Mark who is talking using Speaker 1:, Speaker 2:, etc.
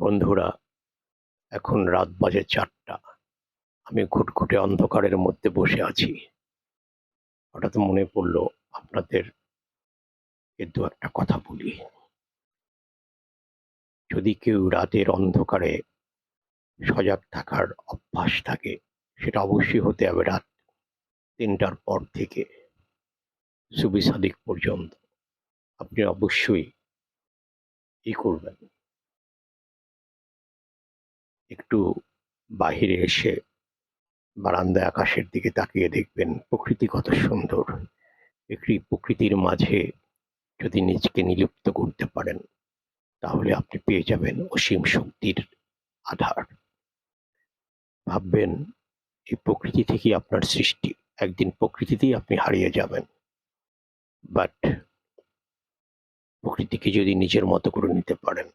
Speaker 1: বন্ধুরা, এখন রাত বাজে চারটা। আমি ঘুটঘুটে অন্ধকারের মধ্যে বসে আছি। হঠাৎ মনে পড়ল আপনাদের এ দু একটা কথা বলি। যদি কেউ রাতের অন্ধকারে সজাগ থাকার অভ্যাস থাকে, সেটা অবশ্যই হতে হবে রাত তিনটার পর থেকে সুবি সাদিক পর্যন্ত। আপনি অবশ্যই ই করবেন। একটু বাহিরে এসে বারান্দায় আকাশের দিকে তাকিয়ে দেখবেন প্রকৃতি কত সুন্দর। একটি প্রকৃতির মাঝে যদি নিজকে নিলুপ্ত করতে পারেন, তাহলে আপনি পেয়ে যাবেন অসীম শক্তির আধার। ভাববেন, এই প্রকৃতি থেকেই আপনার সৃষ্টি, একদিন প্রকৃতিতেই আপনি হারিয়ে যাবেন। বাট প্রকৃতিকে যদি নিজের মতো করে নিতে পারেন